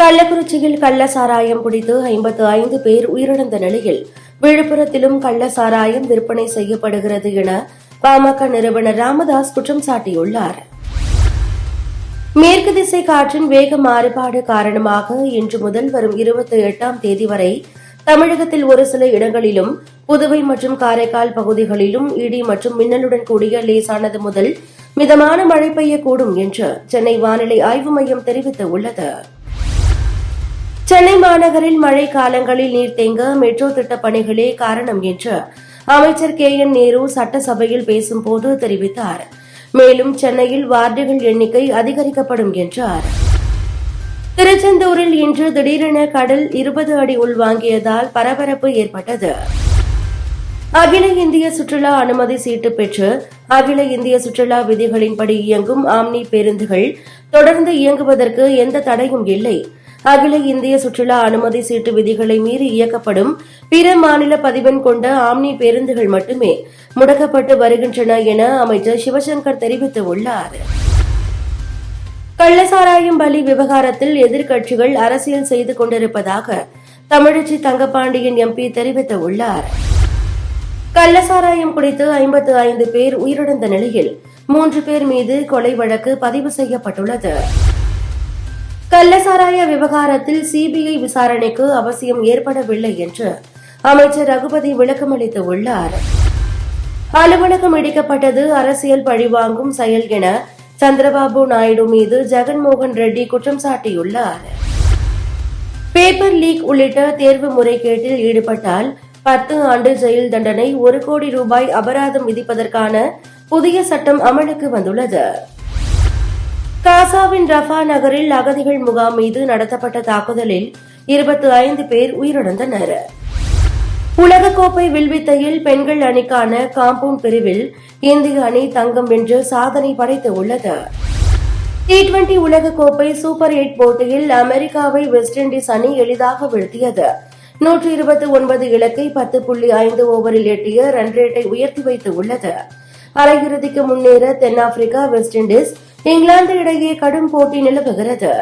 கள்ளக்குறிச்சியில் கள்ள சாராயம் குடித்து ஐம்பத்து ஐந்து பேர் உயிரிழந்த நிலையில் விழுப்புரத்திலும் கள்ள சாராயம் விற்பனை செய்யப்படுகிறது என பாமக நிறுவனர் ராமதாஸ் குற்றம் சாட்டியுள்ளார். மேற்கு திசை காற்றின் வேக மாறுபாடு காரணமாக இன்று முதல் வரும் இருபத்தி எட்டாம் தேதி வரை தமிழகத்தில் ஒரு சில இடங்களிலும் புதுவை மற்றும் காரைக்கால் பகுதிகளிலும் இடி மற்றும் மின்னலுடன் கூடிய லேசானது முதல் மிதமான மழை பெய்யக்கூடும் என்று சென்னை வானிலை ஆய்வு மையம் தெரிவித்துள்ளது. சென்னை மாநகரில் மழை காலங்களில் நீர் தேங்க மெட்ரோ திட்டப் பணிகளே காரணம் என்று அமைச்சர் கே என் நேரு சட்டசபையில் பேசும்போது தெரிவித்தார். மேலும் சென்னையில் வார்டுகள் எண்ணிக்கை அதிகரிக்கப்படும் என்றார். திருச்செந்தூரில் இன்று திடீரென கடல் இருபது அடி உள்வாங்கியதால் பரபரப்பு ஏற்பட்டது. அகில இந்திய சுற்றுலா அனுமதி சீட்டு பெற்று அகில இந்திய சுற்றுலா விதிகளின்படி இயங்கும் ஆம்னி பேருந்துகள் தொடர்ந்து இயங்குவதற்கு எந்த தடையும் இல்லை. அகில இந்திய சுற்றுலா அனுமதி சீட்டு விதிகளை மீறி இயக்கப்படும் பிற மாநில பதிவெண் கொண்ட ஆம்னி பேருந்துகள் மட்டுமே முடக்கப்பட்டு வருகின்றன என அமைச்சர் சிவசங்கர் தெரிவித்துள்ளார். கள்ளசாராயம் பலி விவகாரத்தில் எதிர்க்கட்சிகள் அரசியல் செய்து கொண்டிருப்பதாக தமிழச்சி தங்கபாண்டியன் எம்பி தெரிவித்துள்ளார். கள்ளசாராயம் குடித்து ஐம்பத்து ஐந்து பேர் உயிரிழந்த நிலையில் மூன்று பேர் மீது கொலை வழக்கு பதிவு செய்யப்பட்டுள்ளது. கள்ளசாராய விவகாரத்தில் சிபிஐ விசாரணைக்கு அவசியம் ஏற்படவில்லை என்று அமைச்சர் ரகுபதி விளக்கமளித்துள்ளார் அலுவலகம் இடிக்கப்பட்டது அரசியல் பழிவாங்கும் செயல் என சந்திரபாபு நாயுடு மீது ஜெகன்மோகன் ரெட்டி குற்றம் சாட்டியுள்ளார். பேப்பர் லீக் உள்ளிட்ட தேர்வு முறைகேட்டில் ஈடுபட்டால் பத்து ஆண்டு ஜெயில் தண்டனை ஒரு கோடி ரூபாய் அபராதம் விதிப்பதற்கான புதிய சட்டம் அமலுக்கு வந்துள்ளது. காசாவின் ரஃபா நகரில் அகதிகள் முகாம் மீது நடத்தப்பட்ட தாக்குதலில் இருபத்தி ஐந்து பேர் உயிரிழந்தனர். உலகக்கோப்பை வில்வித்தையில் பெண்கள் அணிக்கான காம்பவுண்ட் பிரிவில் இந்திய அணி தங்கம் வென்று சாதனை படைத்து உள்ளது. டி டுவெண்டி உலகக்கோப்பை சூப்பர் எயிட் போட்டியில் அமெரிக்காவை வெஸ்ட் இண்டீஸ் அணி எளிதாக வீழ்த்தியது. நூற்றி இருபத்தி ஒன்பது இலக்கை பத்து புள்ளி ஐந்து ஓவரில் எட்டிய ரன் ரேட்டை உயர்த்தி வைத்து உள்ளது. அரையிறுதிக்கு முன்னேற தென்னாப்பிரிக்கா வெஸ்ட் இண்டீஸ் இங்கிலாந்து இடையே கடும் போட்டி நிலவுகிறது.